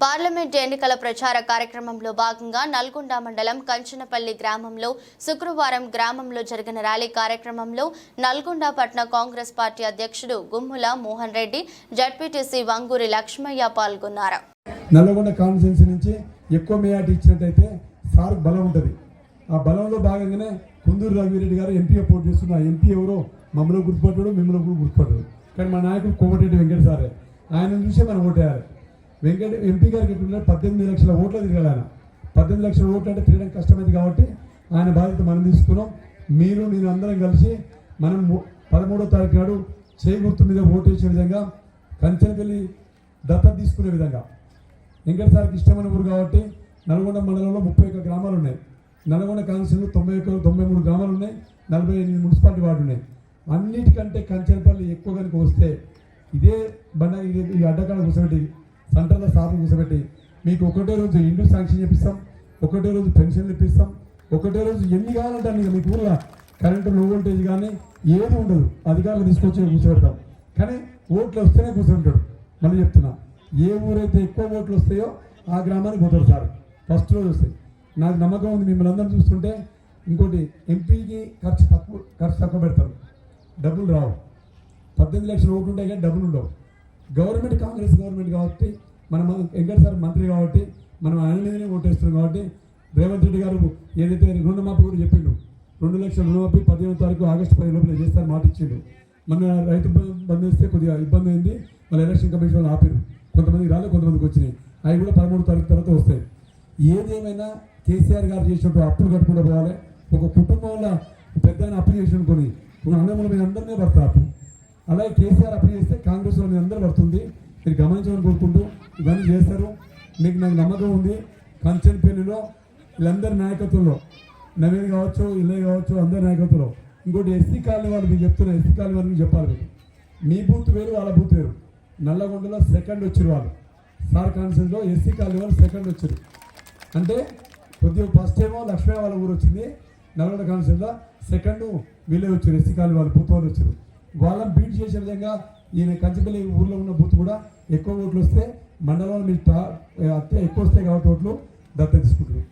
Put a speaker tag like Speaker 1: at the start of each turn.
Speaker 1: Parliament ఎన్నికల ప్రచార కార్యక్రమంలో భాగంగా నల్గొండ మండలం కంచనపల్లి గ్రామంలో శుక్రవారం గ్రామంలో జరిగిన ర్యాలీ కార్యక్రమంలో నల్గొండ పట్న కాంగ్రెస్ పార్టీ అధ్యక్షుడు గుమ్ముల మోహన్ రెడ్డి జడ్పీటీసీ వంగూరి లక్ష్మయ్య పాల్గొన్నారు.
Speaker 2: నల్గొండ కాన్స్టిట్యున్సీ నుంచి ఎక్కువ మేయాటి ఇచ్చినట్టయితే సార్ బలం ఉంటుంది. ఆ బలంలో భాగంగానే కుందూరు రవిరెడ్డి గారు ఎంపీగా పోటీ చేస్తున్న ఎంపీ ఎవరో మమ్మల్ని గుర్తుపట్టడు మిమ్మల్ని కూడా గుర్తుపట్టడు. కానీ మా నాయకుడు కోమటిరెడ్డి వెంకట సారే. ఆయన చూసే మనం ఓటేయాలి. వెంకట ఎంపీ గారికి ఎట్లున్నారు పద్దెనిమిది లక్షల ఓట్లు తిరగాలి ఆయన. పద్దెనిమిది లక్షల ఓట్లు అంటే తిరగడం కష్టమైంది కాబట్టి ఆయన బాధ్యత మనం తీసుకున్నాం. మీరు నేను అందరం కలిసి మనం పదమూడో తారీఖు నాడు చేయి గుర్తు మీద ఓటు వేసే విధంగా కంచెనపల్లి దత్తత తీసుకునే విధంగా. వెంకట సార్కి ఇష్టమైన ఊరు కాబట్టి నల్గొండ మండలంలో ముప్పై ఒక్క గ్రామాలు ఉన్నాయి. నల్గొండ కాన్స్టిట్యూన్సీలో తొంభై ఒక్క తొంభై మూడు గ్రామాలు ఉన్నాయి. నలభై ఎనిమిది మున్సిపాలిటీ వార్డు ఉన్నాయి. అన్నిటికంటే కంచెనపల్లి ఎక్కువ కనుక వస్తే ఇదే బండ ఈ అడ్డకాడ కూర్చోబెట్టి సెంటర్లో సార్లు కూర్చోబెట్టి మీకు ఒకటే రోజు ఇండ్లు శాంక్షన్ చేపిస్తాం ఒకటే రోజు పెన్షన్లు ఇప్పిస్తాం ఒకటే రోజు ఎన్ని కావాలంటే అన్ని మీకు ఊళ్ళో కరెంటు లో వోల్టేజ్ కానీ ఏది ఉండదు. అధికారులు తీసుకొచ్చి కూర్చోబెడతాం. కానీ ఓట్లు వస్తేనే కూర్చుంటాడు. మళ్ళీ చెప్తున్నా ఏ ఊరైతే ఎక్కువ ఓట్లు వస్తాయో ఆ గ్రామానికి పోతాడు సార్. ఫస్ట్ రోజు వస్తాయి. నాకు నమ్మకం ఉంది మిమ్మల్ని అందరం చూస్తుంటే ఇంకోటి ఎంపీకి ఖర్చు తక్కువ ఖర్చు తక్కువ పెడతారు. డబ్బులు రావు. పద్దెనిమిది లక్షలు ఓట్లు ఉంటాయి కానీ డబ్బులు ఉండవు. గవర్నమెంట్ కాంగ్రెస్ గవర్నమెంట్ కాబట్టి మనం మన వెంకట సార్ మంత్రి కాబట్టి మనం ఆయన మీదనే ఓటేస్తున్నాం కాబట్టి రేవంత్ రెడ్డి గారు ఏదైతే రుణమాఫీ కూడా చెప్పిండు రెండు లక్షల రుణమాఫీ పదిహేను తారీఖు ఆగస్టు పది లోపల చేస్తారు మాట ఇచ్చిండు. మన రైతు బంధు ఇస్తే కొద్దిగా ఇబ్బంది అయింది మన ఎలక్షన్ కమిషన్ వాళ్ళు ఆపారు. కొంతమందికి రాలేదు కొంతమందికి వచ్చినాయి. అవి కూడా పదమూడు తారీఖు తర్వాత వస్తాయి. ఏదేమైనా కేసీఆర్ గారు చేసినట్టు అప్పులు కట్టుకుంటూ పోవాలి. ఒక కుటుంబంలో పెద్ద ఆయన అప్పు చేసి అనుకుని అన్నముల మీద అందరినీ పడతారు అలాగే కేసీఆర్ అప్పు చేస్తే కాంగ్రెస్ వాళ్ళ మీద అందరూ పడుతుంది. మీరు గమనించమని కోరుకుంటూ ఇవన్నీ చేస్తారు. మీకు నాకు నమ్మకం ఉంది. కంచెన్పల్లిలో వీళ్ళందరి నాయకత్వంలో నవీన్ కావచ్చు ఇల్లే కావచ్చు అందరి నాయకత్వంలో. ఇంకోటి ఎస్సీ కాలనీ వాళ్ళు మీకు చెప్తున్నారు ఎస్సీ కాలనీ వాళ్ళు మీకు చెప్పాలి మీకు మీ బూత్ వేరు వాళ్ళ బూత్ వేరు. నల్లగొండలో సెకండ్ వచ్చారు వాళ్ళు. సార్ కాన్సెన్స్లో ఎస్సీ కాలనీ వాళ్ళు సెకండ్ వచ్చారు అంటే కొద్దిగా ఫస్ట్ ఏమో లక్ష్మీ వాళ్ళ ఊరు వచ్చింది. నల్గొండ కాన్సెన్స్లో సెకండ్ వీళ్ళే వచ్చారు ఎస్సీ కాలనీ వాళ్ళు బూత్ వాళ్ళు వచ్చారు వాళ్ళని బీట్ చేసే విధంగా ఈయన కంచిపల్లి ఊర్లో ఉన్న బూత్ కూడా ఎక్కువ ఓట్లు వస్తే మండలంలో మీరు అత్తే ఎక్కువ వస్తాయి కాబట్టి ఓట్లు దత్త తీసుకుంటారు